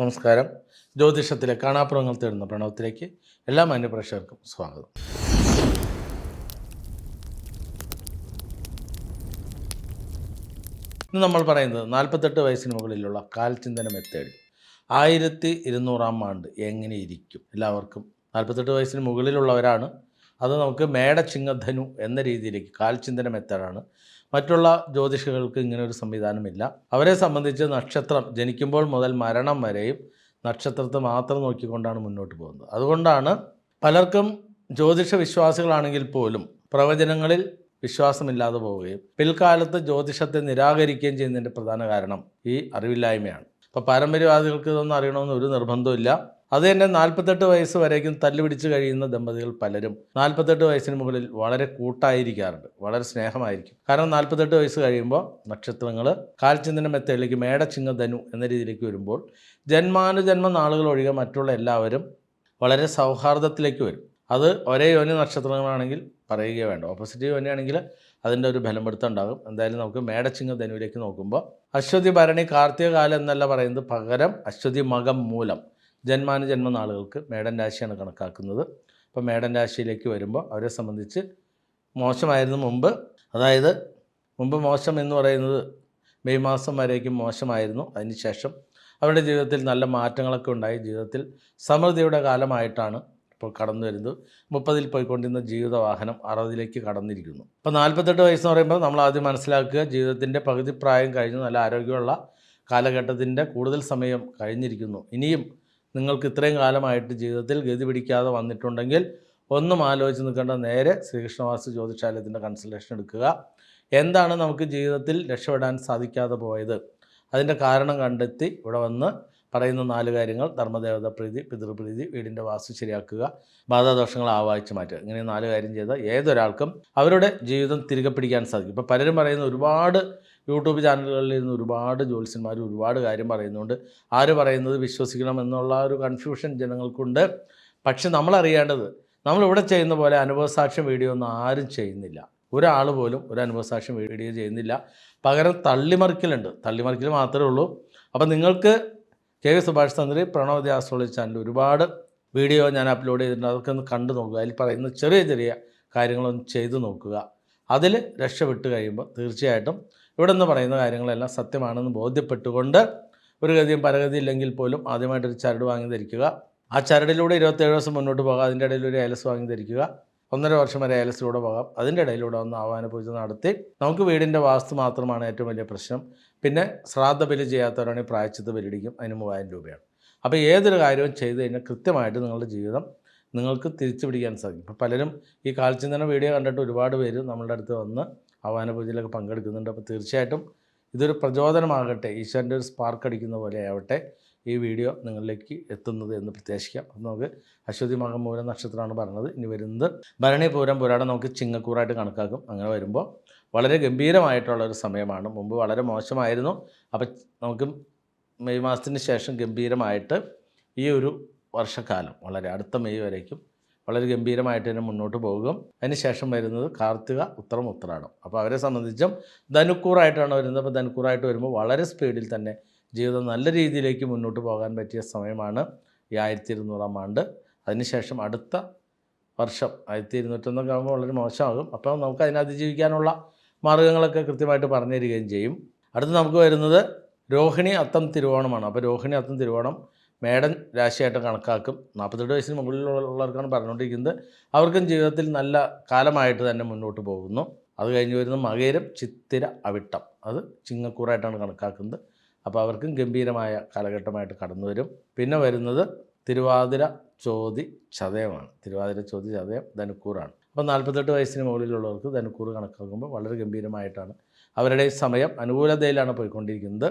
നമസ്കാരം. ജ്യോതിഷത്തിലെ കാണാപ്പുറങ്ങൾ തേടുന്ന പ്രണവത്തിലേക്ക് എല്ലാ മാന്യപ്രേക്ഷകർക്കും സ്വാഗതം. ഇന്ന് നമ്മൾ പറയുന്നത് നാൽപ്പത്തെട്ട് വയസ്സിന് മുകളിലുള്ള കാൽചിന്തന മെത്തേഡിൽ ആയിരത്തി ഇരുന്നൂറാം ആണ്ട് എങ്ങനെ ഇരിക്കും? എല്ലാവർക്കും നാൽപ്പത്തെട്ട് വയസ്സിന് മുകളിലുള്ളവരാണ്. അത് നമുക്ക് മേടച്ചിങ്ങധനു എന്ന രീതിയിലേക്ക് കാൽചിന്തന മെത്തേഡാണ് മറ്റുള്ള ജ്യോതിഷികൾക്ക് ഇങ്ങനെ ഒരു സംവിധാനമില്ല. അവരെ സംബന്ധിച്ച് നക്ഷത്രം ജനിക്കുമ്പോൾ മുതൽ മരണം വരെയും നക്ഷത്രത്തെ മാത്രം നോക്കിക്കൊണ്ടാണ് മുന്നോട്ട് പോകുന്നത്. അതുകൊണ്ടാണ് പലർക്കും ജ്യോതിഷ വിശ്വാസികളാണെങ്കിൽ പോലും പ്രവചനങ്ങളിൽ വിശ്വാസമില്ലാതെ പോവുകയും പിൽക്കാലത്ത് ജ്യോതിഷത്തെ നിരാകരിക്കുകയും ചെയ്യുന്നതിന്റെ പ്രധാന കാരണം ഈ അറിവില്ലായ്മയാണ്. ഇപ്പോൾ പാരമ്പര്യവാദികൾക്ക് ഇതൊന്നും അറിയണമെന്ന് ഒരു നിർബന്ധമില്ല അത് തന്നെ നാൽപ്പത്തെട്ട് വയസ്സ് വരേക്കും തല്ലുപിടിച്ച് കഴിയുന്ന ദമ്പതികൾ പലരും നാൽപ്പത്തെട്ട് വയസ്സിന് മുകളിൽ വളരെ കൂട്ടായിരിക്കാറുണ്ട് വളരെ സ്നേഹമായിരിക്കും. കാരണം നാൽപ്പത്തെട്ട് വയസ്സ് കഴിയുമ്പോൾ നക്ഷത്രങ്ങൾ കാൽചിന്തന മേട ചിങ്ങ ധനു എന്ന രീതിയിലേക്ക് വരുമ്പോൾ ജന്മാനുജന്മ നാളുകൾ ഒഴികെ മറ്റുള്ള എല്ലാവരും വളരെ സൗഹാർദ്ദത്തിലേക്ക് വരും. അത് ഒരേ യോനി നക്ഷത്രങ്ങളാണെങ്കിൽ പറയുകയോ വേണ്ട. ഓപ്പോസിറ്റ് യോനിയാണെങ്കിൽ അതിന്റെ ഒരു ബലമെടുത്തം ഉണ്ടാകും. എന്തായാലും നമുക്ക് മേടച്ചിങ്ങ ധനുവിലേക്ക് നോക്കുമ്പോൾ അശ്വതി ഭരണി കാർത്തിക കാലം എന്നല്ല പറയുന്നത് പകരം അശ്വതി മകം മൂലം. ജന്മാനുജന്മ നാളുകൾക്ക് മേടൻ രാശിയാണ് കണക്കാക്കുന്നത്. അപ്പോൾ മേടൻ രാശിയിലേക്ക് വരുമ്പോൾ അവരെ സംബന്ധിച്ച് മോശമായിരുന്നു മുമ്പ്. അതായത് മുമ്പ് മോശം എന്ന് പറയുന്നത് മെയ് മാസം വരേക്കും മോശമായിരുന്നു. അതിനുശേഷം അവരുടെ ജീവിതത്തിൽ നല്ല മാറ്റങ്ങളൊക്കെ ഉണ്ടായി. ജീവിതത്തിൽ സമൃദ്ധിയുടെ കാലമായിട്ടാണ് ഇപ്പോൾ കടന്നു വരുന്നത്. മുപ്പതിൽ പോയിക്കൊണ്ടിരുന്ന ജീവിത വാഹനം അറുപതിലേക്ക് കടന്നിരിക്കുന്നു. ഇപ്പോൾ നാൽപ്പത്തെട്ട് വയസ്സെന്ന് പറയുമ്പോൾ നമ്മൾ ആദ്യം മനസ്സിലാക്കുക ജീവിതത്തിന്റെ പകുതി പ്രായം കഴിഞ്ഞു. നല്ല ആരോഗ്യമുള്ള കാലഘട്ടത്തിന്റെ കൂടുതൽ സമയം കഴിഞ്ഞിരിക്കുന്നു. ഇനിയും നിങ്ങൾക്ക് ഇത്രയും കാലമായിട്ട് ജീവിതത്തിൽ ഗതി പിടിക്കാതെ വന്നിട്ടുണ്ടെങ്കിൽ ഒന്നും ആലോചിച്ച് നിൽക്കേണ്ട നേരെ ശ്രീകൃഷ്ണവാസു ജ്യോതിഷാലയത്തിന്റെ കൺസൾട്ടേഷൻ എടുക്കുക. എന്താണ് നമുക്ക് ജീവിതത്തിൽ രക്ഷപ്പെടാൻ സാധിക്കാതെ പോയത്? അതിന്റെ കാരണം കണ്ടെത്തി ഇവിടെ വന്ന് പറയുന്ന നാല് കാര്യങ്ങൾ ധർമ്മദേവത പ്രീതി പിതൃപ്രീതി വീടിന്റെ വാസ്തു ശരിയാക്കുക ബാധാദോഷങ്ങൾ ആവാഹിച്ച് മാറ്റുക. ഇങ്ങനെ നാല് കാര്യം ചെയ്താൽ ഏതൊരാൾക്കും അവരുടെ ജീവിതം തിരികെ പിടിക്കാൻ സാധിക്കും. ഇപ്പോൾ പലരും പറയുന്ന ഒരുപാട് യൂട്യൂബ് ചാനലുകളിൽ ഇരുന്ന് ഒരുപാട് ജ്യോത്സ്യന്മാർ ഒരുപാട് കാര്യം പറയുന്നുണ്ട്. ആര് പറയുന്നത് വിശ്വസിക്കണം എന്നുള്ള ഒരു കൺഫ്യൂഷൻ ജനങ്ങൾക്കുണ്ട്. പക്ഷെ നമ്മളറിയേണ്ടത് നമ്മളിവിടെ ചെയ്യുന്ന പോലെ അനുഭവസാക്ഷ്യം വീഡിയോ ഒന്നും ആരും ചെയ്യുന്നില്ല. ഒരാൾ പോലും ഒരു അനുഭവസാക്ഷ്യം വീഡിയോ ചെയ്യുന്നില്ല. പകരം തള്ളിമറിക്കലുണ്ട്. തള്ളിമറിക്കൽ മാത്രമേ ഉള്ളൂ. അപ്പം നിങ്ങൾക്ക് K V Subhash Tantri Pranavathi astrology channel ഒരുപാട് വീഡിയോ ഞാൻ അപ്ലോഡ് ചെയ്തിട്ടുണ്ട്. അതൊക്കെ ഒന്ന് കണ്ടു നോക്കുക. അതിൽ പറയുന്ന ചെറിയ ചെറിയ കാര്യങ്ങളൊന്ന് ചെയ്തു നോക്കുക. അതിൽ രക്ഷപ്പെട്ട് കഴിയുമ്പോൾ തീർച്ചയായിട്ടും ഇവിടെ നിന്ന് പറയുന്ന കാര്യങ്ങളെല്ലാം സത്യമാണെന്ന് ബോധ്യപ്പെട്ടുകൊണ്ട് ഒരു ഗതിയും പരഗതി ഇല്ലെങ്കിൽ പോലും ആദ്യമായിട്ടൊരു ചരട് വാങ്ങി ധരിക്കുക. ആ ചരടിലൂടെ ഇരുപത്തേഴ് ദിവസം മുന്നോട്ട് പോകാം. അതിന്റെ ഇടയിൽ ഒരു ഏലസ് വാങ്ങി ധരിക്കുക. ഒന്നര വർഷം വരെ ഏലസിലൂടെ പോകാം. അതിന്റെ ഇടയിലൂടെ ഒന്ന് ആവാന പൂജ നടത്തി. നമുക്ക് വീടിന്റെ വാസ്തു മാത്രമാണ് ഏറ്റവും വലിയ പ്രശ്നം. പിന്നെ ശ്രാദ്ധ ബലി ചെയ്യാത്തവരാണെങ്കിൽ പ്രായച്ചിത്ത ബലിടിക്കും അതിന് മൂവായിരം രൂപയാണ്. അപ്പോൾ ഏതൊരു കാര്യവും ചെയ്ത് കഴിഞ്ഞാൽ കൃത്യമായിട്ട് നിങ്ങളുടെ ജീവിതം നിങ്ങൾക്ക് തിരിച്ചു പിടിക്കാൻ സാധിക്കും. ഇപ്പോൾ പലരും ഈ കാൽച്ചിന്തന വീഡിയോ കണ്ടിട്ട് ഒരുപാട് പേര് നമ്മളുടെ അടുത്ത് വന്ന് ആവാന പൂജയിലൊക്കെ പങ്കെടുക്കുന്നുണ്ട്. അപ്പോൾ തീർച്ചയായിട്ടും ഇതൊരു പ്രചോദനമാകട്ടെ. ഈശ്വരന്റെ ഒരു സ്പാർക്ക് അടിക്കുന്ന പോലെ ആവട്ടെ ഈ വീഡിയോ നിങ്ങളിലേക്ക് എത്തുന്നത് എന്ന് പ്രത്യാശിക്കാം. അപ്പം നമുക്ക് അശ്വതി മകം മൂലം നക്ഷത്രമാണ് പറഞ്ഞത്. ഇനി വരുന്നത് ഭരണി പൂരം പുരാടം നമുക്ക് ചിങ്ങക്കൂറായിട്ട് കണക്കാക്കും. അങ്ങനെ വരുമ്പോൾ വളരെ ഗംഭീരമായിട്ടുള്ള ഒരു സമയമാണ്. മുമ്പ് വളരെ മോശമായിരുന്നു. അപ്പം നമുക്ക് മെയ് മാസത്തിന് ശേഷം ഗംഭീരമായിട്ട് ഈ ഒരു വർഷക്കാലം വളരെ അടുത്ത മെയ് വരേക്കും വളരെ ഗംഭീരമായിട്ട് തന്നെ മുന്നോട്ട് പോകും. അതിന് ശേഷം വരുന്നത് കാർത്തിക ഉത്തരം ഉത്തരാടം അപ്പോൾ അവരെ സംബന്ധിച്ചും ധനുക്കൂറായിട്ടാണ് വരുന്നത്. അപ്പോൾ ധനുക്കൂറായിട്ട് വരുമ്പോൾ വളരെ സ്പീഡിൽ തന്നെ ജീവിതം നല്ല രീതിയിലേക്ക് മുന്നോട്ട് പോകാൻ പറ്റിയ സമയമാണ് ഈ ആയിരത്തി ഇരുന്നൂറാം ആണ്ട് അതിനുശേഷം അടുത്ത വർഷം ആയിരത്തി ഇരുന്നൂറ്റൊന്നൊക്കെ ആകുമ്പോൾ വളരെ മോശമാകും. അപ്പോൾ നമുക്ക് അതിനെ അതിജീവിക്കാനുള്ള മാർഗങ്ങളൊക്കെ കൃത്യമായിട്ട് പറഞ്ഞു തരികയും ചെയ്യും. അടുത്ത് നമുക്ക് വരുന്നത് രോഹിണി അത്തം തിരുവോണമാണ്. അപ്പോൾ രോഹിണി അത്തം തിരുവോണം മേടൻ രാശിയായിട്ട് കണക്കാക്കും. നാൽപ്പത്തെട്ട് വയസ്സിന് മുകളിലുള്ളവർക്കാണ് പറഞ്ഞുകൊണ്ടിരിക്കുന്നത്. അവർക്കും ജീവിതത്തിൽ നല്ല കാലമായിട്ട് തന്നെ മുന്നോട്ട് പോകുന്നു. അത് കഴിഞ്ഞ് വരുന്ന മകേരം ചിത്തിര അവിട്ടം. അത് ചിങ്ങക്കൂറായിട്ടാണ് കണക്കാക്കുന്നത്. അപ്പോൾ അവർക്കും ഗംഭീരമായ കാലഘട്ടമായിട്ട് കടന്നു വരും. പിന്നെ വരുന്നത് തിരുവാതിര ചോതി ചതയമാണ്. തിരുവാതിര ചോതി ചതയം ധനുക്കൂറാണ്. അപ്പോൾ നാൽപ്പത്തെട്ട് വയസ്സിന് മുകളിലുള്ളവർക്ക് ധനുക്കൂർ കണക്കാക്കുമ്പോൾ വളരെ ഗംഭീരമായിട്ടാണ് അവരുടെ സമയം അനുകൂലതയിലാണ് പോയിക്കൊണ്ടിരിക്കുന്നത്.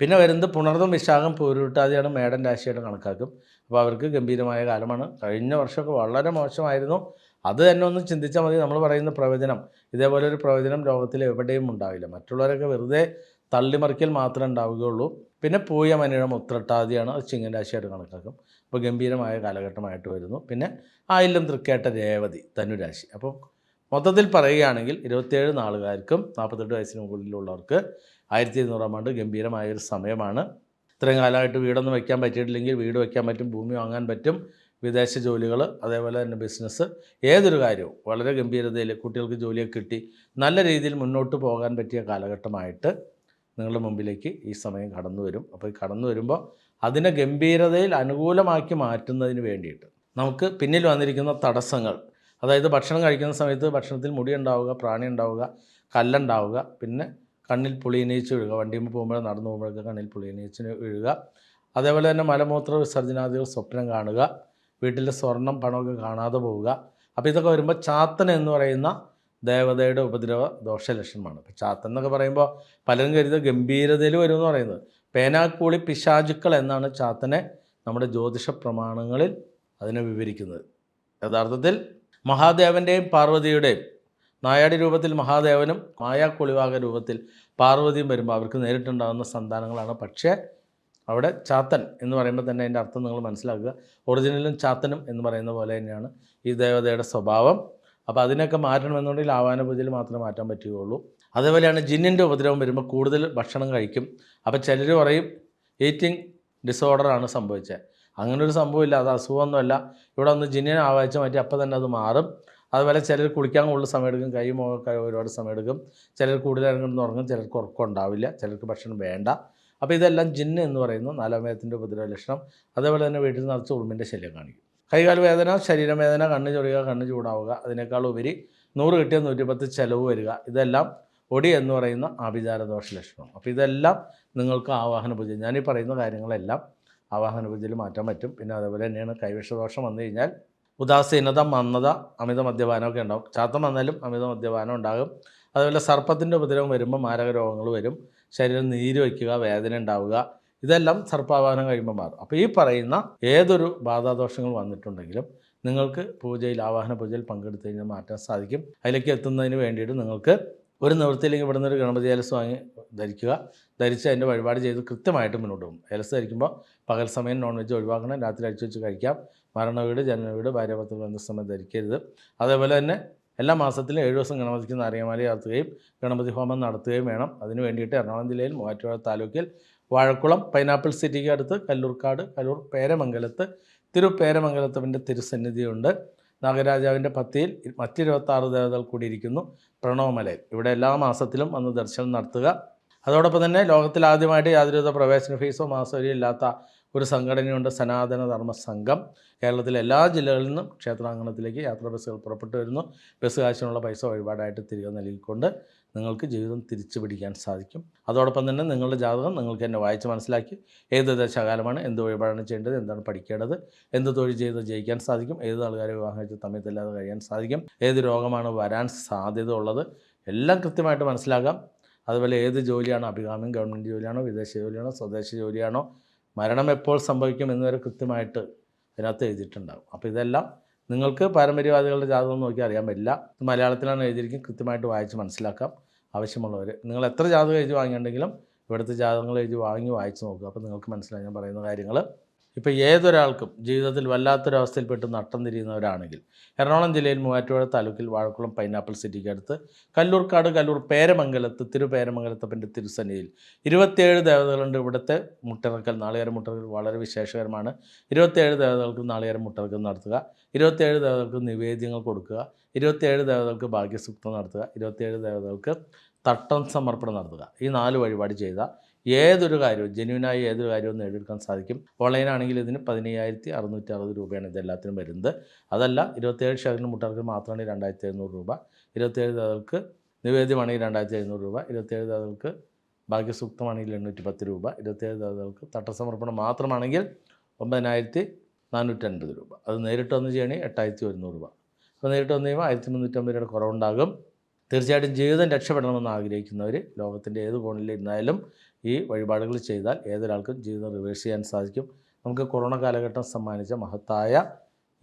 പിന്നെ വരുന്നത് പുണർദം വിശാഖം പൂരുട്ടാതിയാണ് മേടൻ രാശിയായിട്ട് കണക്കാക്കും. അപ്പോൾ അവർക്ക് ഗംഭീരമായ കാലമാണ്. കഴിഞ്ഞ വർഷമൊക്കെ വളരെ മോശമായിരുന്നു. അത് തന്നെ ഒന്ന് ചിന്തിച്ചാൽ മതി. നമ്മൾ പറയുന്ന പ്രവചനം ഇതേപോലെ ഒരു പ്രവചനം ലോകത്തിൽ എവിടെയും ഉണ്ടാവില്ല. മറ്റുള്ളവരൊക്കെ വെറുതെ തള്ളിമറിക്കൽ മാത്രമേ ഉണ്ടാവുകയുള്ളൂ. പിന്നെ പൂയ മനിഴം ഉത്രട്ടാതിയാണ് അത് ചിങ്ങൻ രാശിയായിട്ട് കണക്കാക്കും. അപ്പോൾ ഗംഭീരമായ കാലഘട്ടമായിട്ട് വരുന്നു. പിന്നെ ആയില്യം തൃക്കേട്ട രേവതി ധനുരാശി. അപ്പോൾ മൊത്തത്തിൽ പറയുകയാണെങ്കിൽ ഇരുപത്തേഴ് നാളുകാർക്കും നാൽപ്പത്തെട്ട് വയസ്സിന് മുകളിലുള്ളവർക്ക് ആയിരത്തി ഇരുന്നൂറാം ആണ്ട് ഗംഭീരമായ ഒരു സമയമാണ്. ഇത്രയും കാലമായിട്ട് വീടൊന്നും വയ്ക്കാൻ പറ്റിയിട്ടില്ലെങ്കിൽ വീട് വയ്ക്കാൻ പറ്റും ഭൂമി വാങ്ങാൻ പറ്റും വിദേശ ജോലികൾ അതേപോലെ തന്നെ ബിസിനസ് ഏതൊരു കാര്യവും വളരെ ഗംഭീരതയിൽ കുട്ടികൾക്ക് ജോലിയൊക്കെ കിട്ടി. നല്ല രീതിയിൽ മുന്നോട്ട് പോകാൻ പറ്റിയ കാലഘട്ടമായിട്ട് നിങ്ങളുടെ മുമ്പിലേക്ക് ഈ സമയം കടന്നു വരും. അപ്പോൾ ഈ കടന്നു വരുമ്പോൾ അതിനെ ഗംഭീരതയിൽ അനുകൂലമാക്കി മാറ്റുന്നതിന് വേണ്ടിയിട്ട് നമുക്ക് പിന്നിൽ വന്നിരിക്കുന്ന തടസ്സങ്ങൾ അതായത് ഭക്ഷണം കഴിക്കുന്ന സമയത്ത് ഭക്ഷണത്തിൽ മുടി ഉണ്ടാവുക പ്രാണി ഉണ്ടാവുക കല്ലുണ്ടാവുക പിന്നെ കണ്ണിൽ പുളിയനീച്ച് വീഴുക. വണ്ടിയുമ്പോൾ പോകുമ്പോൾ നടന്നു പോകുമ്പോഴൊക്കെ കണ്ണിൽ പുളിയനീച്ചിന് വീഴുക. അതേപോലെ തന്നെ മലമൂത്ര വിസർജനാദികൾ സ്വപ്നം കാണുക. വീട്ടിലെ സ്വർണം പണമൊക്കെ കാണാതെ പോവുക. അപ്പോൾ ഇതൊക്കെ വരുമ്പോൾ ചാത്തൻ എന്ന് പറയുന്ന ദേവതയുടെ ഉപദ്രവ ദോഷലക്ഷണമാണ്. അപ്പോൾ ചാത്തൻ എന്നൊക്കെ പറയുമ്പോൾ പലരും കരുതുക ഗംഭീരതയിൽ വരുമെന്ന് പറയുന്നത്. പേനാക്കൂളി പിശാചുക്കൾ എന്നാണ് ചാത്തനെ നമ്മുടെ ജ്യോതിഷ പ്രമാണങ്ങളിൽ അതിനെ വിവരിക്കുന്നത്. യഥാർത്ഥത്തിൽ മഹാദേവന്റെയും പാർവതിയുടെയും നായാടി രൂപത്തിൽ മഹാദേവനും മായാക്കുളിവാക രൂപത്തിൽ പാർവതിയും വരുമ്പോൾ അവർക്ക് നേരിട്ടുണ്ടാകുന്ന സന്താനങ്ങളാണ്. പക്ഷേ അവിടെ ചാത്തൻ എന്ന് പറയുമ്പോൾ തന്നെ അതിന്റെ അർത്ഥം നിങ്ങൾ മനസ്സിലാക്കുക. ഒറിജിനലും ചാത്തനും എന്ന് പറയുന്ന പോലെ തന്നെയാണ് ഈ ദേവതയുടെ സ്വഭാവം. അപ്പോൾ അതിനൊക്കെ മാറ്റണമെന്നുണ്ടെങ്കിൽ ആവാന പൂജയിൽ മാത്രമേ മാറ്റാൻ പറ്റുകയുള്ളൂ. അതേപോലെയാണ് ജിന്നിന്റെ ഉപദ്രവം വരുമ്പോൾ കൂടുതൽ ഭക്ഷണം കഴിക്കും. അപ്പോൾ ചിലർ പറയും ഈറ്റിംഗ് ഡിസോർഡറാണ് സംഭവിച്ചത്. അങ്ങനെ ഒരു സംഭവമില്ല. അത് അസുഖമൊന്നുമല്ല. ഇവിടെ ഒന്ന് ജിന്നിനെ ആവാഴ്ച മാറ്റി അപ്പോൾ തന്നെ അത് മാറും. അതുപോലെ ചിലർ കുളിക്കാൻ കൂടുതൽ സമയം എടുക്കും കൈ മുഖമൊക്കെ ഒരുപാട് സമയം എടുക്കും ചിലർ കൂടുതൽ ഉറങ്ങും ചിലർക്ക് ഉറക്കം ഉണ്ടാവില്ല ചിലർക്ക് ഭക്ഷണം വേണ്ട. അപ്പോൾ ഇതെല്ലാം ജിന്ന് എന്ന് പറയുന്നു നാലാമയത്തിന്റെ ഉപദ്രവ ലക്ഷണം. അതേപോലെ തന്നെ വീട്ടിൽ നിറച്ച് ഉറുമ്പിന്റെ ശല്യം കാണിക്കും. കൈകാൽ വേദന ശരീരവേദന കണ്ണ് ചൊറിയുക കണ്ണ് ചൂടാവുക അതിനേക്കാൾ ഉപരി നൂറ് കിട്ടിയ നൂറ്റിപ്പത്ത് ചിലവ് വരിക. ഇതെല്ലാം ഒടി എന്ന് പറയുന്ന ആഭിചാര ദോഷ ലക്ഷണം അപ്പോൾ ഇതെല്ലാം നിങ്ങൾക്ക് ആവാഹന പൂജ. ഞാനീ പറയുന്ന കാര്യങ്ങളെല്ലാം ആവാഹന പൂജയിൽ മാറ്റാൻ പറ്റും. പിന്നെ അതേപോലെ തന്നെയാണ് കൈവിഷദോഷം വന്നു കഴിഞ്ഞാൽ ഉദാസീനത മന്ദത അമിത മദ്യപാനമൊക്കെ ഉണ്ടാകും ചാത്തം വന്നാലും അമിത മദ്യപാനം ഉണ്ടാകും. അതുപോലെ സർപ്പത്തിന്റെ ഉപദ്രവം വരുമ്പോൾ മാരക രോഗങ്ങൾ വരും. ശരീരം നീര് വയ്ക്കുക വേദന ഉണ്ടാവുക ഇതെല്ലാം സർപ്പാവാനം കഴിയുമ്പോൾ മാറും. അപ്പോൾ ഈ പറയുന്ന ഏതൊരു ബാധാദോഷങ്ങൾ വന്നിട്ടുണ്ടെങ്കിലും നിങ്ങൾക്ക് പൂജയിൽ ആവാഹന പൂജയിൽ പങ്കെടുത്തു കഴിഞ്ഞാൽ മാറ്റാൻ സാധിക്കും. അതിലേക്ക് എത്തുന്നതിന് വേണ്ടിയിട്ട് നിങ്ങൾക്ക് ഒരു നിവൃത്തിയില്ലെങ്കിൽ ഇവിടുന്ന് ഒരു ഗണപതി ആലസ് വാങ്ങി ധരിക്കുക ധരിച്ച് അതിന്റെ വഴിപാട് ചെയ്ത് കൃത്യമായിട്ട് മുന്നോട്ട് പോകും. ഏലസ് ധരിക്കുമ്പോൾ പകൽ സമയം നോൺ വെജ് ഒഴിവാക്കണം രാത്രി അടിച്ചു വെച്ച് കഴിക്കാം. മരണ വീട് ജനന വീട് ഭാര്യാഭർത്തൃ ബന്ധസമയം ധരിക്കരുത്. അതേപോലെ തന്നെ എല്ലാ മാസത്തിലും ഏഴ് ദിവസം ഗണപതിക്ക് നാരിയമാല ചാർത്തുകയും ഗണപതി ഹോമം നടത്തുകയും വേണം. അതിന് വേണ്ടിയിട്ട് എറണാകുളം ജില്ലയിൽ മൂവാറ്റുപുഴ താലൂക്കിൽ വാഴക്കുളം പൈനാപ്പിൾ സിറ്റിക്ക് അടുത്ത് കല്ലൂർക്കാട് കല്ലൂർ പേരമംഗലത്ത് തിരുപ്പേരമംഗലത്തവന്റെ തിരുസന്നിധിയുണ്ട്. നാഗരാജാവിന്റെ പത്തിയിൽ മറ്റിരുപത്താറ് ദേവതകൾ കൂടിയിരിക്കുന്നു. പ്രണവമലയിൽ. ഇവിടെ എല്ലാ മാസത്തിലും വന്ന് ദർശനം നടത്തുക. അതോടൊപ്പം തന്നെ ലോകത്തിൽ ആദ്യമായിട്ട് യാതൊരുവിധ പ്രവേശന ഫീസോ മാസവരിയോ ഇല്ലാത്ത ഒരു സംഘടനയുണ്ട് സനാതന ധർമ്മ സംഘം. കേരളത്തിലെ എല്ലാ ജില്ലകളിൽ നിന്നും ക്ഷേത്രാങ്കണത്തിലേക്ക് യാത്രാ ബസ്സുകൾ പുറപ്പെട്ടു വരുന്നു. ബസ് കാശിനുള്ള പൈസ വഴിപാടായിട്ട് തിരികെ നൽകിക്കൊണ്ട് നിങ്ങൾക്ക് ജീവിതം തിരിച്ചു പിടിക്കാൻ സാധിക്കും. അതോടൊപ്പം തന്നെ നിങ്ങളുടെ ജാതകം നിങ്ങൾക്ക് തന്നെ വായിച്ച് മനസ്സിലാക്കി ഏത് ദശകാലമാണ് എന്ത് വഴിപാടാണ് ചെയ്യേണ്ടത് എന്താണ് പഠിക്കേണ്ടത് എന്ത് തൊഴിൽ ചെയ്ത് ജയിക്കാൻ സാധിക്കും ഏത് ആൾക്കാരെ വിവാഹം കഴിച്ച് തമ്മിത്തല്ലാതെ കഴിയാൻ സാധിക്കും ഏത് രോഗമാണ് വരാൻ സാധ്യത ഉള്ളത്. എല്ലാം കൃത്യമായിട്ട് മനസ്സിലാക്കാം. അതുപോലെ ഏത് ജോലിയാണോ അഭികാമ്യം ഗവൺമെന്റ് ജോലിയാണോ വിദേശ ജോലിയാണോ സ്വദേശ ജോലിയാണോ മരണം എപ്പോൾ സംഭവിക്കും എന്നുവരെ കൃത്യമായിട്ട് അതിനകത്ത് എഴുതിയിട്ടുണ്ടാകും അപ്പോൾ ഇതെല്ലാം നിങ്ങൾക്ക് പാരമ്പര്യവാദികളുടെ ജാതകം നോക്കി അറിയാൻ പറ്റില്ല. മലയാളത്തിലാണ് എഴുതിയിരിക്കും കൃത്യമായിട്ട് വായിച്ച് മനസ്സിലാക്കാം. ആവശ്യമുള്ളവർ നിങ്ങൾ എത്ര ജാതകം എഴുതി വാങ്ങിയിട്ടുണ്ടെങ്കിലും ഇവിടുത്തെ ജാതകങ്ങൾ എഴുതി വാങ്ങി വായിച്ച് നോക്കുക. അപ്പോൾ നിങ്ങൾക്ക് മനസ്സിലായി ഞാൻ പറയുന്ന കാര്യങ്ങൾ ഇപ്പോൾ ഏതൊരാൾക്കും ജീവിതത്തിൽ വല്ലാത്തൊരവസ്ഥയിൽപ്പെട്ട് നട്ടം തിരിയുന്നവരാണെങ്കിൽ എറണാകുളം ജില്ലയിൽ മൂവാറ്റുപുഴ താലൂക്കിൽ വാഴക്കുളം പൈനാപ്പിൾ സിറ്റിക്ക് അടുത്ത് കല്ലൂർക്കാട് കല്ലൂർ പേരമംഗലത്ത് തിരുപേരമംഗലത്തപ്പന്റെ തിരുസന്നിധിയിൽ ഇരുപത്തിയേഴ് ദേവതകളുണ്ട് ഇവിടുത്തെ മുട്ടിറക്കൽ നാളികേരം മുട്ടിറക്കൽ വളരെ വിശേഷകരമാണ്. ഇരുപത്തിയേഴ് ദേവതകൾക്ക് നാളികേരം മുട്ടിറക്കൽ നടത്തുക. ഇരുപത്തിയേഴ് ദേവതകൾക്ക് നിവേദ്യങ്ങൾ കൊടുക്കുക. ഇരുപത്തിയേഴ് ദേവതകൾക്ക് ഭാഗ്യസൂക്തം നടത്തുക. ഇരുപത്തിയേഴ് ദേവതകൾക്ക് തട്ടം സമർപ്പണം നടത്തുക. ഈ നാല് വഴിപാട് ചെയ്ത ഏതൊരു കാര്യവും ജെന്യൂനായി ഏതൊരു കാര്യവും നേടിയെടുക്കാൻ സാധിക്കും. ഓൺലൈൻ ആണെങ്കിൽ ഇതിന് പതിനയ്യായിരത്തി അറുന്നൂറ്റി അറുപത് രൂപയാണ് ഇതെല്ലാത്തിനും വരുന്നത്. അതല്ല ഇരുപത്തേഴ് ഷെയറിന് മുട്ടർക്ക് മാത്രമാണ് രണ്ടായിരത്തി എഴുന്നൂറ് രൂപ. ഇരുപത്തേഴ് ദാതൾക്ക് നിവേദ്യമാണെങ്കിൽ രണ്ടായിരത്തി എഴുന്നൂറ് രൂപ. ഇരുപത്തേഴ് ദാതൾക്ക് ഭാഗ്യസൂക്തമാണെങ്കിൽ എണ്ണൂറ്റി പത്ത് രൂപ. ഇരുപത്തേഴ് ദാതൾക്ക് തട്ടസമർപ്പണം മാത്രമാണെങ്കിൽ ഒമ്പതിനായിരത്തി നാനൂറ്റി അൻപത് രൂപ. അത് നേരിട്ട് വന്ന് ചെയ്യണമെങ്കിൽ എട്ടായിരത്തി ഒരുന്നൂറ് രൂപ. അപ്പോൾ നേരിട്ട് വന്നു കഴിയുമ്പോൾ ആയിരത്തി മുന്നൂറ്റമ്പത് രൂപയുടെ കുറവുണ്ടാകും. തീർച്ചയായിട്ടും ജീവിതം രക്ഷപ്പെടണമെന്ന് ആഗ്രഹിക്കുന്നവർ ലോകത്തിന്റെ ഏത് കോണിലിരുന്നാലും ഈ വഴിപാടുകൾ ചെയ്താൽ ഏതൊരാൾക്കും ജീവിതം റിവേഴ്സ് ചെയ്യാൻ സാധിക്കും. നമുക്ക് കൊറോണ കാലഘട്ടം സമ്മാനിച്ച മഹത്തായ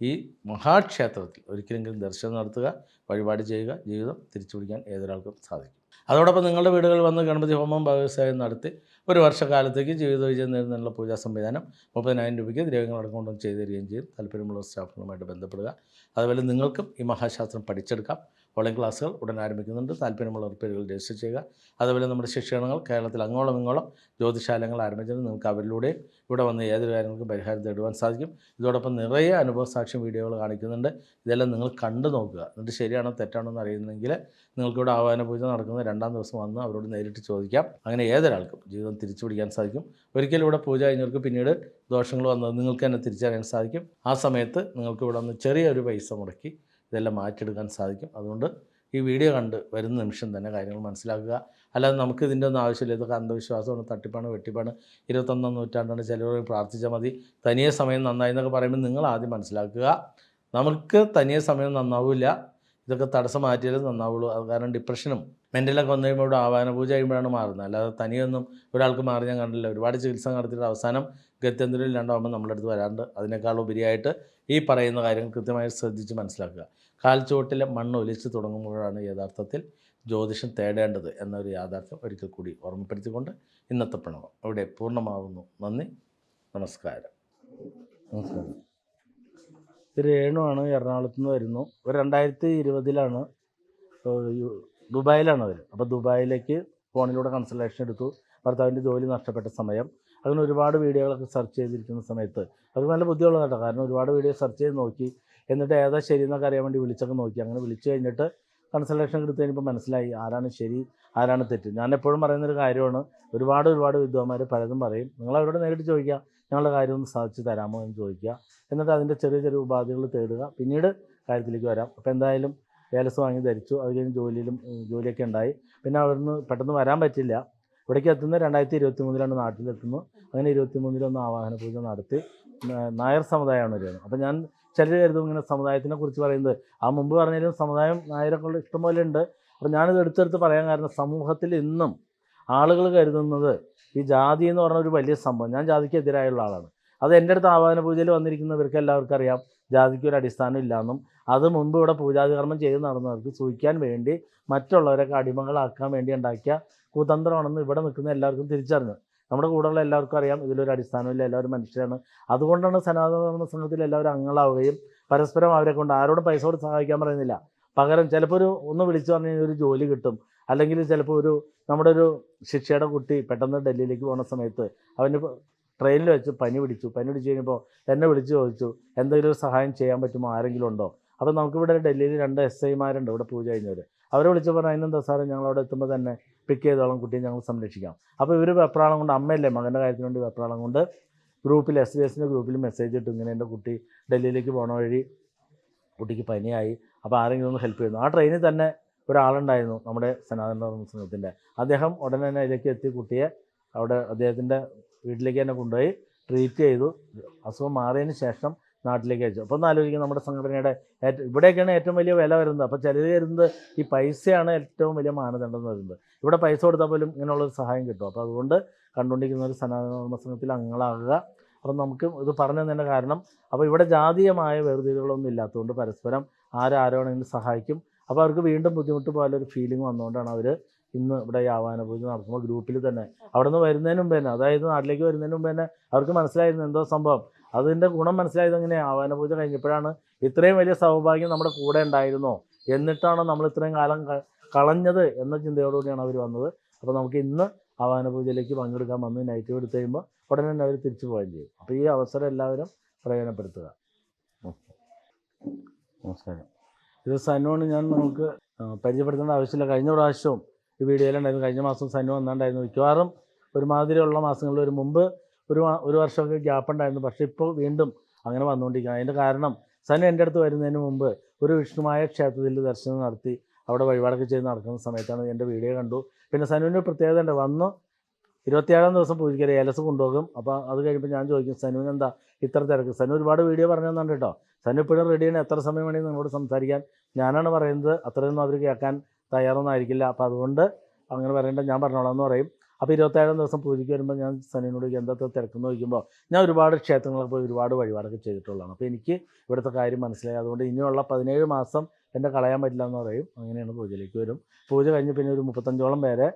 ഈ മഹാക്ഷേത്രത്തിൽ ഒരിക്കലെങ്കിലും ദർശനം നടത്തുക വഴിപാട് ചെയ്യുക ജീവിതം തിരിച്ചു പിടിക്കാൻ ഏതൊരാൾക്കും സാധിക്കും. അതോടൊപ്പം നിങ്ങളുടെ വീടുകളിൽ വന്ന് ഗണപതി ഹോമം വ്യവസായം നടത്തി ഒരു വർഷക്കാലത്തേക്ക് ജീവിത വിജയം നേടുന്നതിനുള്ള പൂജാ സംവിധാനം മുപ്പതിനായിരം രൂപയ്ക്ക് ദ്രവ്യങ്ങൾ അടക്കം ചെയ്തു തരികയും ചെയ്യും. താല്പര്യമുള്ള സ്റ്റാഫുകളുമായിട്ട് ബന്ധപ്പെടുക. അതുപോലെ നിങ്ങൾക്കും ഈ മഹാശാസ്ത്രം പഠിച്ചെടുക്കാം. ഓൺലൈൻ ക്ലാസ്സുകൾ ഉടൻ ആരംഭിക്കുന്നുണ്ട്. താല്പര്യമുള്ളവർ പേരുകൾ രജിസ്റ്റർ ചെയ്യുക. അതുപോലെ നമ്മുടെ ശിക്ഷണങ്ങൾ കേരളത്തിൽ അങ്ങോളം ഇങ്ങോളം ജ്യോതിശാലങ്ങൾ ആരംഭിച്ചത് നിങ്ങൾക്ക് അവരിലൂടെ ഇവിടെ വന്ന് ഏതൊരു കാര്യങ്ങൾക്കും പരിഹാരം തേടുവാൻ സാധിക്കും. ഇതോടൊപ്പം നിറയെ അനുഭവ സാക്ഷ്യം വീഡിയോകൾ കാണിക്കുന്നുണ്ട്. ഇതെല്ലാം നിങ്ങൾ കണ്ടു നോക്കുക. എന്നിട്ട് ശരിയാണോ തെറ്റാണോ എന്ന് അറിയുന്നെങ്കിൽ നിങ്ങൾക്കിവിടെ ആവാന പൂജ നടക്കുന്ന രണ്ടാം ദിവസം വന്ന് അവരോട് നേരിട്ട് ചോദിക്കാം. അങ്ങനെ ഏതൊരാൾക്കും ജീവിതം തിരിച്ചു പിടിക്കാൻ സാധിക്കും. ഒരിക്കലും ഇവിടെ പൂജ കഴിഞ്ഞവർക്ക് പിന്നീട് ദോഷങ്ങൾ വന്നത് നിങ്ങൾക്ക് തന്നെ തിരിച്ചറിയാൻ സാധിക്കും. ആ സമയത്ത് നിങ്ങൾക്ക് ഇവിടെ ഒന്ന് ചെറിയൊരു പൈസ മുടക്കി ഇതെല്ലാം മാറ്റിയെടുക്കാൻ സാധിക്കും. അതുകൊണ്ട് ഈ വീഡിയോ കണ്ട് വരുന്ന നിമിഷം തന്നെ കാര്യങ്ങൾ മനസ്സിലാക്കുക. അല്ലാതെ നമുക്ക് ഇതിന്റെ ഒന്നും ആവശ്യമില്ല. ഇതൊക്കെ അന്ധവിശ്വാസമാണ് തട്ടിപ്പാണ് വെട്ടിപ്പാണ്. ഇരുപത്തൊന്നാം നൂറ്റാണ്ടാണ്. ചിലവർ പ്രാർത്ഥിച്ചാൽ മതി. തനിയെ സമയം നന്നായി എന്നൊക്കെ പറയുമ്പോൾ നിങ്ങൾ ആദ്യം മനസ്സിലാക്കുക. നമുക്ക് തനിയെ സമയം നന്നാവില്ല. ഇതൊക്കെ തടസ്സം മാറ്റിയാലേ നന്നാവുള്ളൂ. അത് കാരണം ഡിപ്രഷനും മെന്റലൊക്കെ വന്നു കഴിയുമ്പോൾ ഇവിടെ ആവാന പൂജ കഴിയുമ്പോഴാണ് മാറുന്നത്. അല്ലാതെ തനിയൊന്നും ഒരാൾക്ക് മാറി ഞാൻ കണ്ടില്ല. ഒരുപാട് ചികിത്സ നടത്തിയിട്ട് അവസാനം ഗത്യന്തരം ഇല്ലാണ്ടാവുമ്പോൾ നമ്മുടെ അടുത്ത് വരാണ്ട് അതിനേക്കാൾ ഉപരിയായിട്ട് ഈ പറയുന്ന കാര്യങ്ങൾ കൃത്യമായി ശ്രദ്ധിച്ച് മനസ്സിലാക്കുക. കാൽച്ചുവട്ടിലെ മണ്ണ് ഒലിച്ച് തുടങ്ങുമ്പോഴാണ് യഥാർത്ഥത്തിൽ ജ്യോതിഷം തേടേണ്ടത് എന്നൊരു യാഥാർത്ഥ്യം ഒരിക്കൽ കൂടി ഓർമ്മപ്പെടുത്തിക്കൊണ്ട് ഇന്നത്തെ പ്രണവം അവിടെ പൂർണമാകുന്നു നന്ദി. നമസ്കാരം. നമസ്കാരം. രേണുവാണ് എറണാകുളത്ത് നിന്ന് വരുന്നു. ഒരു രണ്ടായിരത്തി ഇരുപതിലാണ് ദുബായിലാണ് അവർ. അപ്പോൾ ദുബായിലേക്ക് ഫോണിലൂടെ കൺസൾട്ടേഷൻ എടുത്തു. ഭർത്താവിന്റെ ജോലി നഷ്ടപ്പെട്ട സമയം. അങ്ങനെ ഒരുപാട് വീഡിയോകളൊക്കെ സെർച്ച് ചെയ്തിരിക്കുന്ന സമയത്ത്. അത് നല്ല ബുദ്ധിയുള്ള കേട്ടോ. കാരണം ഒരുപാട് വീഡിയോ സെർച്ച് ചെയ്ത് നോക്കി. എന്നിട്ട് ഏതാ ശരി എന്നൊക്കെ അറിയാൻ വേണ്ടി വിളിച്ചൊക്കെ നോക്കി. അങ്ങനെ വിളിച്ചു കഴിഞ്ഞിട്ട് കൺസൾട്ടേഷൻ എടുത്ത് കഴിഞ്ഞപ്പോൾ മനസ്സിലായി ആരാണ് ശരി ആരാണ് തെറ്റ്. ഞാൻ എപ്പോഴും പറയുന്നൊരു കാര്യമാണ്. ഒരുപാട് ഒരുപാട് വിദ്വാന്മാർ പലതും പറയും. നിങ്ങൾ അവരോട് നേരിട്ട് ചോദിക്കുക. ഞങ്ങളുടെ കാര്യം ഒന്ന് സാധിച്ചു തരാമോ എന്ന് ചോദിക്കുക. എന്നിട്ട് അതിന്റെ ചെറിയ ചെറിയ ഉപാധികൾ തേടുക. പിന്നീട് കാര്യത്തിലേക്ക് വരാം. അപ്പോൾ എന്തായാലും ഏലസ് വാങ്ങി ധരിച്ചു. അത് കഴിഞ്ഞ് ജോലിയിലും ജോലിയൊക്കെ ഉണ്ടായി. പിന്നെ അവിടുന്ന് പെട്ടെന്ന് വരാൻ പറ്റില്ല. ഇവിടേക്ക് എത്തുന്ന രണ്ടായിരത്തി ഇരുപത്തി മൂന്നിലാണ് നാട്ടിലെത്തുന്നു. അങ്ങനെ ഇരുപത്തി മൂന്നിലൊന്ന് ആവാഹന പൂജ നടത്തി. നായർ സമുദായമാണ് വരുന്നത് അപ്പം ഞാൻ ചിലർ കരുതും ഇങ്ങനെ സമുദായത്തിനെ കുറിച്ച് പറയുന്നത്. ആ മുമ്പ് പറഞ്ഞാലും സമുദായം നായരൊക്കെ ഇഷ്ടംപോലെ ഉണ്ട്. അപ്പം ഞാനിത് എടുത്തെടുത്ത് പറയാൻ കാരണം സമൂഹത്തിൽ ഇന്നും ആളുകൾ കരുതുന്നത് ഈ ജാതി എന്ന് പറഞ്ഞ ഒരു വലിയ സംഭവം. ഞാൻ ജാതിക്ക് എതിരായുള്ള ആളാണ്. അത് എന്റെ അടുത്ത് ആവാഹന പൂജയിൽ വന്നിരിക്കുന്നവർക്ക് എല്ലാവർക്കും അറിയാം. ജാതിക്ക് ഒരു അടിസ്ഥാനം ഇല്ലാന്നും അത് മുമ്പ് ഇവിടെ പൂജാതി കർമ്മം ചെയ്ത് നടന്നവർക്ക് സൂഹിക്കാൻ വേണ്ടി മറ്റുള്ളവരൊക്കെ അടിമകളാക്കാൻ വേണ്ടി ഉണ്ടാക്കിയ കുതന്ത്രമാണെന്ന് ഇവിടെ നിൽക്കുന്ന എല്ലാവർക്കും തിരിച്ചറിഞ്ഞു. നമ്മുടെ കൂടെയുള്ള എല്ലാവർക്കും അറിയാം ഇതിലൊരു അടിസ്ഥാനമില്ല എല്ലാവരും മനുഷ്യരാണ്. അതുകൊണ്ടാണ് സനാതന സംഘത്തിൽ എല്ലാവരും അംഗങ്ങളാവുകയും പരസ്പരം അവരെ കൊണ്ട് ആരോടും പൈസ കൊടുത്ത് സഹായിക്കാൻ പറയുന്നില്ല. പകരം ചിലപ്പോൾ ഒരു ഒന്ന് വിളിച്ചു പറഞ്ഞു കഴിഞ്ഞാൽ ഒരു ജോലി കിട്ടും. അല്ലെങ്കിൽ ചിലപ്പോൾ ഒരു നമ്മുടെ ഒരു ശിക്ഷയുടെ കുട്ടി പെട്ടെന്ന് ഡൽഹിയിലേക്ക് പോകുന്ന സമയത്ത് അവന് ട്രെയിനിൽ വെച്ച് പനി പിടിച്ചു. പനി പിടിച്ച് കഴിഞ്ഞപ്പോൾ എന്നെ വിളിച്ച് ചോദിച്ചു എന്തെങ്കിലും ഒരു സഹായം ചെയ്യാൻ പറ്റുമോ? ആരെങ്കിലും ഉണ്ടോ? അപ്പോൾ നമുക്കിവിടെ ഡൽഹിയിൽ രണ്ട് എസ് ഐമാരുണ്ട് ഇവിടെ പൂജ കഴിഞ്ഞവർ അവരെ വിളിച്ച് പറഞ്ഞാൽ അതിനെന്താ സാറേ? ഞങ്ങൾ അവിടെ എത്തുമ്പോൾ തന്നെ പിക്ക് ചെയ്തോളം കുട്ടിയെ ഞങ്ങൾ സംരക്ഷിക്കാം. അപ്പോൾ ഇവർ വെപ്രാളം കൊണ്ട് അമ്മയല്ലേ മകന്റെ കാര്യത്തിന് വേണ്ടി വെപ്രാളം കൊണ്ട് ഗ്രൂപ്പിൽ എസ് ബി എസിന്റെ ഗ്രൂപ്പിൽ മെസ്സേജ് ഇട്ടു. ഇങ്ങനെ എന്റെ കുട്ടി ഡൽഹിയിലേക്ക് പോണ വഴി കുട്ടിക്ക് പനിയായി. അപ്പോൾ ആരെങ്കിലും ഒന്ന് ഹെൽപ്പ് ചെയ്യുന്നു. ആ ട്രെയിനിൽ തന്നെ ഒരാളുണ്ടായിരുന്നു നമ്മുടെ സനാതന സംഘത്തിന്റെ അദ്ദേഹം ഉടനെ തന്നെ അതിലേക്ക് എത്തി കുട്ടിയെ അവിടെ അദ്ദേഹത്തിന്റെ വീട്ടിലേക്ക് തന്നെ കൊണ്ടുപോയി ട്രീറ്റ് ചെയ്തു. അസുഖം മാറിയതിന് ശേഷം നാട്ടിലേക്ക് അയച്ചു. അപ്പോൾ ഒന്ന് ആലോചിക്കുക നമ്മുടെ സംഘടനയുടെ ഏറ്റവും ഇവിടെയൊക്കെയാണ് ഏറ്റവും വലിയ വില വരുന്നത്. അപ്പോൾ ചിലർ കരുതുന്നത് ഈ പൈസയാണ് ഏറ്റവും വലിയ മാനദണ്ഡം എന്ന് ഇവിടെ പൈസ കൊടുത്താൽ പോലും ഇങ്ങനെയുള്ളൊരു സഹായം കിട്ടും. അപ്പോൾ അതുകൊണ്ട് കണ്ടുകൊണ്ടിരിക്കുന്ന ഒരു സനാതനധർമ്മ സംഘത്തിൽ അംഗങ്ങളാകുക. അപ്പം നമുക്ക് ഇത് പറഞ്ഞു തന്നെ കാരണം അപ്പോൾ ഇവിടെ ജാതീയമായ വേർതിരികളൊന്നും ഇല്ലാത്തതുകൊണ്ട് പരസ്പരം ആരാരോണെങ്കിലും സഹായിക്കും. അപ്പോൾ അവർക്ക് വീണ്ടും ബുദ്ധിമുട്ട് പോലെ ഒരു ഫീലിംഗ് വന്നുകൊണ്ടാണ് അവർ ഇന്ന് ഇവിടെ ഈ ആവാന പൂജ നടത്തുമ്പോൾ ഗ്രൂപ്പിൽ തന്നെ. അവിടെ നിന്ന് വരുന്നതിന് മുമ്പ് തന്നെ അതായത് നാട്ടിലേക്ക് വരുന്നതിന് മുമ്പ് തന്നെ അവർക്ക് മനസ്സിലായിരുന്നു എന്തോ സംഭവം. അതിന്റെ ഗുണം മനസ്സിലായത് എങ്ങനെയാണ് ആവാന പൂജ കഴിഞ്ഞപ്പോഴാണ് ഇത്രയും വലിയ സൗഭാഗ്യം നമ്മുടെ കൂടെ ഉണ്ടായിരുന്നോ? എന്നിട്ടാണ് നമ്മൾ ഇത്രയും കാലം കളഞ്ഞത് എന്ന ചിന്തയോടുകൂടിയാണ് അവർ വന്നത്. അപ്പോൾ നമുക്ക് ഇന്ന് ആവാന പൂജയിലേക്ക് പങ്കെടുക്കാൻ വന്ന് നൈറ്റ് എടുത്തു കഴിയുമ്പോൾ ഉടനെ തന്നെ അവർ തിരിച്ചു പോവുകയും ചെയ്യും. അപ്പോൾ ഈ അവസരം എല്ലാവരും പ്രയോജനപ്പെടുത്തുക. നമസ്കാരം. ഇത് സന്നോണ് ഞാൻ നമുക്ക് പരിചയപ്പെടുത്തേണ്ട ആവശ്യമില്ല. കഴിഞ്ഞ പ്രാവശ്യവും ഈ വീഡിയോയിലുണ്ടായിരുന്നു. കഴിഞ്ഞ മാസം സനു വന്നിട്ടുണ്ടായിരുന്നു. മിക്കവാറും ഒരുമാതിരിയുള്ള മാസങ്ങളിൽ ഒരു മുമ്പ് ഒരു ഒരു വർഷമൊക്കെ ഗ്യാപ്പ് ഉണ്ടായിരുന്നു. പക്ഷേ ഇപ്പോൾ വീണ്ടും അങ്ങനെ വന്നുകൊണ്ടിരിക്കുകയാണ്. അതിന്റെ കാരണം സനു എന്റെ അടുത്ത് വരുന്നതിന് മുമ്പ് ഒരു വിഷ്ണുമായ ക്ഷേത്രത്തിൽ ദർശനം നടത്തി അവിടെ വഴിപാടൊക്കെ ചെയ്ത് നടക്കുന്ന സമയത്താണ് എന്റെ വീഡിയോ കണ്ടു. പിന്നെ സനുവിന് ഒരു പ്രത്യേകത ഉണ്ട്. വന്നു ഇരുപത്തിയേഴാം ദിവസം പൂജയ്ക്ക് ഏലസ് കൊണ്ടുപോകും. അപ്പോൾ അത് കഴിയുമ്പോൾ ഞാൻ ചോദിക്കും സനുവിന് എന്താ ഇത്ര തിരക്ക്? സനു ഒരുപാട് വീഡിയോ പറഞ്ഞു കേട്ടോ. സനു ഇപ്പോഴും റെഡിയാണ് എത്ര സമയം വേണമെങ്കിൽ നിങ്ങളോട് സംസാരിക്കാൻ. ഞാനാണ് പറയുന്നത്. അത്രയൊന്നും അവർ കേൾക്കാൻ തയ്യാറൊന്നും ആയിരിക്കില്ല അപ്പോൾ അതുകൊണ്ട് അങ്ങനെ പറയേണ്ട ഞാൻ പറഞ്ഞോളാം എന്ന് പറയും. അപ്പോൾ ഇരുപത്തേഴാം ദിവസം പൂജയ്ക്ക് വരുമ്പോൾ ഞാൻ സനിനോട് എന്താ തിരക്കെന്ന് ചോദിക്കുമ്പോൾ ഞാൻ ഒരുപാട് ക്ഷേത്രങ്ങളൊക്കെ പോയി ഒരുപാട് വഴിപാടൊക്കെ ചെയ്തിട്ടുള്ളതാണ്. അപ്പോൾ എനിക്ക് ഇവിടുത്തെ കാര്യം മനസ്സിലായി. അതുകൊണ്ട് ഇനിയുള്ള പതിനേഴ് മാസം എന്റെ കളയാൻ പറ്റില്ല എന്ന് പറയും. അങ്ങനെയാണ് പൂജയിലേക്ക് വരും. പൂജ കഴിഞ്ഞ് പിന്നെ ഒരു മുപ്പത്തഞ്ചോളം പേരെ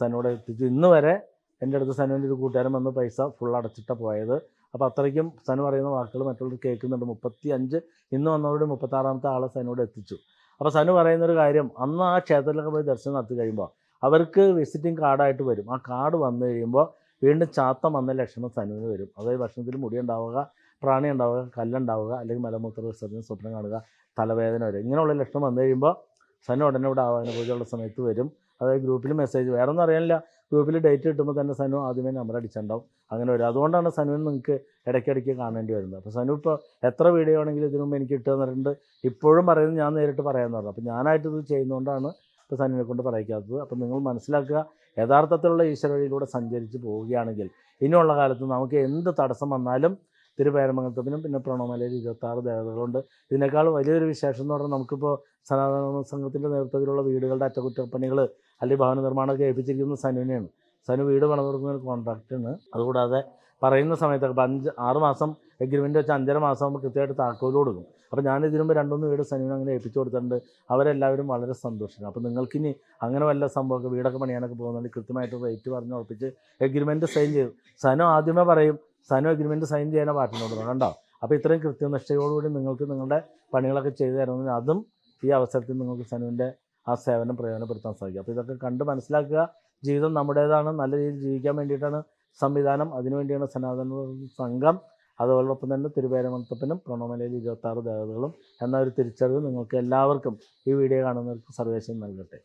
സനോട് എത്തിച്ചു. ഇന്ന് വരെ എന്റെ അടുത്ത് സനുവിന്റെ ഒരു കൂട്ടുകാരൻ വന്ന് പൈസ ഫുൾ അടച്ചിട്ടാണ് പോയത്. അപ്പോൾ അത്രയ്ക്കും സനു പറയുന്ന വാക്കുകൾ മറ്റുള്ളവർ കേൾക്കുന്നുണ്ട്. മുപ്പത്തി അഞ്ച് ഇന്ന് വന്നവരോട് മുപ്പത്താറാമത്തെ ആളെ സനോട് എത്തിച്ചു. അപ്പോൾ സനു പറയുന്നൊരു കാര്യം അന്ന് ആ ക്ഷേത്രത്തിലൊക്കെ പോയി ദർശനം നടത്തി കഴിയുമ്പോൾ അവർക്ക് വിസിറ്റിംഗ് കാർഡായിട്ട് വരും. ആ കാർഡ് വന്നു കഴിയുമ്പോൾ വീണ്ടും ചാത്തം വന്ന ലക്ഷണം സനുവിന് വരും. അതായത് ഭക്ഷണത്തിൽ മുടി ഉണ്ടാവുക പ്രാണി ഉണ്ടാവുക കല്ലുണ്ടാവുക അല്ലെങ്കിൽ മലമൂത്ര വിസർജനം സ്വപ്നം കാണുക തലവേദന വരും. ഇങ്ങനെയുള്ള ലക്ഷണം വന്നു കഴിയുമ്പോൾ സനു ഉടനെ ഇവിടെ ആവാന പൂജയുള്ള സമയത്ത് വരും. അതായത് ഗ്രൂപ്പിൽ മെസ്സേജ് വേറെ ഒന്നും അറിയാനില്ല. ഗ്രൂപ്പിൽ ഡേറ്റ് കിട്ടുമ്പോൾ തന്നെ സനു ആദ്യമേ നമ്പർ അടിച്ചിട്ടുണ്ടാവും. അങ്ങനെ വരും. അതുകൊണ്ടാണ് സനുവിന് നിങ്ങൾക്ക് ഇടയ്ക്കിടയ്ക്ക് കാണേണ്ടി വരുന്നത്. അപ്പോൾ സനു ഇപ്പോൾ എത്ര വീഡിയോ ആണെങ്കിലും ഇതിനു മുമ്പ് എനിക്ക് കിട്ടുക തന്നിട്ടുണ്ട് ഇപ്പോഴും പറയുന്നത് ഞാൻ നേരിട്ട് പറയാമെന്ന് പറഞ്ഞു. അപ്പോൾ ഞാനായിട്ട് ഇത് ചെയ്യുന്നതുകൊണ്ടാണ് ഇപ്പോൾ സനുവിനെ കൊണ്ട് പറയിക്കാത്തത് അപ്പോൾ നിങ്ങൾ മനസ്സിലാക്കുക യഥാർത്ഥത്തിലുള്ള ഈശ്വര വഴിയിലൂടെ സഞ്ചരിച്ച് പോവുകയാണെങ്കിൽ ഇനിയുള്ള കാലത്ത് നമുക്ക് എന്ത് തടസ്സം വന്നാലും തിരുപേരമംഗലത്തിനും പിന്നെ പ്രണവമലയിൽ ഇരുപത്താറ് ദേവതകളുണ്ട്. ഇതിനേക്കാൾ വലിയൊരു വിശേഷം എന്ന് പറഞ്ഞാൽ നമുക്കിപ്പോൾ സനാതന സംഘത്തിന്റെ നേതൃത്വത്തിലുള്ള വീടുകളുടെ അറ്റകുറ്റപ്പണികൾ അല്ലെങ്കിൽ ഭവന നിർമ്മാണമൊക്കെ ഏൽപ്പിച്ചിരിക്കുന്നത് സനുവിനെയാണ് സനു വീട് പണം കൊടുക്കുന്ന കോൺട്രാക്റ്റാണ് അതുകൂടാതെ പറയുന്ന സമയത്തൊക്കെ അഞ്ച് ആറ് മാസം എഗ്രിമെന്റ് വെച്ച് അഞ്ചര മാസം ആകുമ്പോൾ കൃത്യമായിട്ട് താക്കോൽ കൊടുക്കും. അപ്പോൾ ഞാൻ ഇതിനു മുമ്പ് രണ്ടൊന്ന് വീട് സനുവിന് അങ്ങനെ ഏൽപ്പിച്ചു കൊടുത്തിട്ടുണ്ട്. അവരെല്ലാവരും വളരെ സന്തോഷിക്കും അപ്പോൾ നിങ്ങൾക്കിനി അങ്ങനെ വല്ല സംഭവമൊക്കെ വീടൊക്കെ പണിയാനൊക്കെ പോകുന്നുണ്ട് കൃത്യമായിട്ട് റേറ്റ് പറഞ്ഞ് ഉറപ്പിച്ച് എഗ്രിമെന്റ് സൈൻ ചെയ്തു സനു ആദ്യമേ പറയും സനു എഗ്രിമെന്റ് സൈൻ ചെയ്യാനേ പാർട്ടിനോട് കണ്ടോ? അപ്പോൾ ഇത്രയും കൃത്യനിഷ്ഠയോടുകൂടി നിങ്ങൾക്ക് നിങ്ങളുടെ പണികളൊക്കെ ചെയ്തു തരുന്നതിന് അതും ഈ അവസരത്തിൽ നിങ്ങൾക്ക് സനുവിന്റെ ആ സേവനം പ്രയോജനപ്പെടുത്താൻ സാധിക്കും. അപ്പോൾ ഇതൊക്കെ കണ്ട് മനസ്സിലാക്കുക. ജീവിതം നമ്മുടേതാണ്. നല്ല രീതിയിൽ ജീവിക്കാൻ വേണ്ടിയിട്ടാണ് സംവിധാനം. അതിനുവേണ്ടിയാണ് സനാതന സംഘം. അതോടൊപ്പം തന്നെ തിരുവേരമത്തപ്പനും പ്രണോമലയിൽ ഇരുപത്താറ് ദേവതകളും എന്ന ഒരു തിരിച്ചറിവ് നിങ്ങൾക്ക് എല്ലാവർക്കും ഈ വീഡിയോ കാണുന്നവർക്ക് സർവേശം നൽകട്ടെ.